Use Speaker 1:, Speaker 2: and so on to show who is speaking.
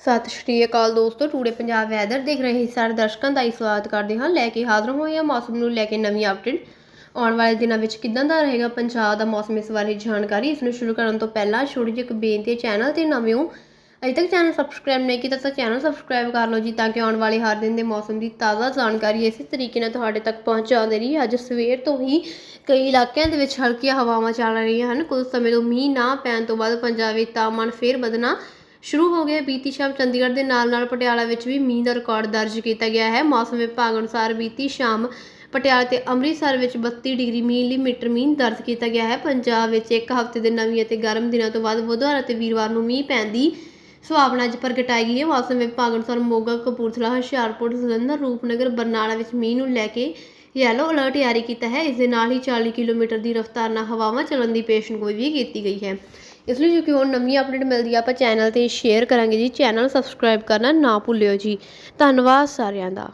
Speaker 1: ਸਤਿ ਸ਼੍ਰੀ ਅਕਾਲ ਦੋਸਤੋ, today Punjab weather ਦੇਖ ਰਹੇ ਸਾਰੇ ਦਰਸ਼ਕਾਂ ਦਾ ਹੀ ਸਵਾਗਤ ਕਰਦੇ ਹਾਂ। ਲੈ ਕੇ ਹਾਜ਼ਰ ਹੋਏ ਹਾਂ ਮੌਸਮ ਨੂੰ ਲੈ ਕੇ ਨਵੀਂ ਅਪਡੇਟ ਆਉਣ ਵਾਲੇ ਦਿਨਾਂ ਵਿੱਚ ਕਿਦਾਂ ਦਾ ਰਹੇਗਾ ਪੰਜਾਬ ਦਾ ਮੌਸਮ ਇਸ ਬਾਰੇ ਜਾਣਕਾਰੀ, ਇਸ ਨੂੰ ਸ਼ੁਰੂ ਕਰਨ ਤੋਂ ਪਹਿਲਾਂ ਛੋਟੀ ਜਿਹੀ ਇੱਕ ਬੇਨਤੀ ਚੈਨਲ ਤੇ ਨਵੇਂ ਹੋ, ਅਜੇ ਤੱਕ ਚੈਨਲ ਸਬਸਕ੍ਰਾਈਬ ਨਹੀਂ ਕੀਤਾ ਤਾਂ ਚੈਨਲ ਸਬਸਕ੍ਰਾਈਬ ਕਰ ਲਓ ਜੀ ਤਾਂ ਕਿ ਆਉਣ ਵਾਲੇ ਹਰ ਦਿਨ ਦੇ ਮੌਸਮ ਦੀ ਤਾਜ਼ਾ ਜਾਣਕਾਰੀ ਇਸੇ ਤਰੀਕੇ ਨਾਲ ਤੁਹਾਡੇ ਤੱਕ ਪਹੁੰਚਾਉਂਦੇ ਰਹੀ ਅੱਜ ਸਵੇਰ ਤੋਂ ਹੀ ਕਈ ਇਲਾਕਿਆਂ ਦੇ ਵਿੱਚ ਹਲਕੀਆਂ ਹਵਾਵਾਂ ਚੱਲ ਰਹੀਆਂ ਹਨ। ਕੁਝ ਸਮੇਂ ਤੋਂ ਮੀਂਹ ਨਾ ਪੈਣ ਤੋਂ ਬਾਅਦ ਪੰਜਾਬ ਵਿੱਚ ਤਾਪਮਾਨ ਫੇਰ ਵਧਣਾ ਸ਼ੁਰੂ ਹੋ ਗਿਆ। ਬੀਤੀ ਸ਼ਾਮ ਚੰਡੀਗੜ੍ਹ ਦੇ ਨਾਲ ਨਾਲ ਪਟਿਆਲਾ ਵਿੱਚ ਵੀ ਮੀਂਹ ਦਾ ਰਿਕਾਰਡ ਦਰਜ ਕੀਤਾ ਗਿਆ ਹੈ। ਮੌਸਮ ਵਿਭਾਗ ਅਨੁਸਾਰ ਬੀਤੀ ਸ਼ਾਮ ਪਟਿਆਲਾ ਤੇ ਅੰਮ੍ਰਿਤਸਰ ਵਿੱਚ 32 ਡਿਗਰੀ ਮਿਲੀਮੀਟਰ ਮੀਂਹ ਦਰਜ ਕੀਤਾ ਗਿਆ ਹੈ। ਪੰਜਾਬ ਵਿੱਚ ਇੱਕ ਹਫ਼ਤੇ ਦੇ ਨਵੀਂ ਅਤੇ ਗਰਮ ਦਿਨਾਂ ਤੋਂ ਬਾਅਦ ਬੁੱਧਵਾਰ ਅਤੇ ਵੀਰਵਾਰ ਨੂੰ ਮੀਂਹ ਪੈਣ ਦੀ ਸੁਭਾਵਨਾ ਅੱਜ ਪ੍ਰਗਟਾਈ ਗਈ ਹੈ। ਮੌਸਮ ਵਿਭਾਗ ਅਨੁਸਾਰ ਮੋਗਾ, ਕਪੂਰਥਲਾ, ਹੁਸ਼ਿਆਰਪੁਰ, ਜਲੰਧਰ, ਰੂਪਨਗਰ, ਬਰਨਾਲਾ ਵਿੱਚ ਮੀਂਹ ਨੂੰ ਲੈ ਕੇ ਯੈਲੋ ਅਲਰਟ ਜਾਰੀ ਕੀਤਾ ਹੈ। ਇਸ ਦੇ ਨਾਲ ਹੀ 40 ਕਿਲੋਮੀਟਰ ਦੀ ਰਫ਼ਤਾਰ ਨਾਲ ਹਵਾਵਾਂ ਚੱਲਣ ਦੀ ਪੇਸ਼ਨਗੋਈ ਵੀ ਕੀਤੀ ਗਈ ਹੈ। ਇਸ ਲਈ ਕਿਉਂਕਿ ਹੁਣ ਨਵੀਂ ਅਪਡੇਟ ਮਿਲਦੀ ਆ, ਆਪਾਂ ਚੈਨਲ ਤੇ ਸ਼ੇਅਰ ਕਰਾਂਗੇ ਜੀ। ਚੈਨਲ ਸਬਸਕ੍ਰਾਈਬ ਕਰਨਾ ਨਾ ਭੁੱਲਿਓ ਜੀ। ਧੰਨਵਾਦ ਸਾਰਿਆਂ ਦਾ।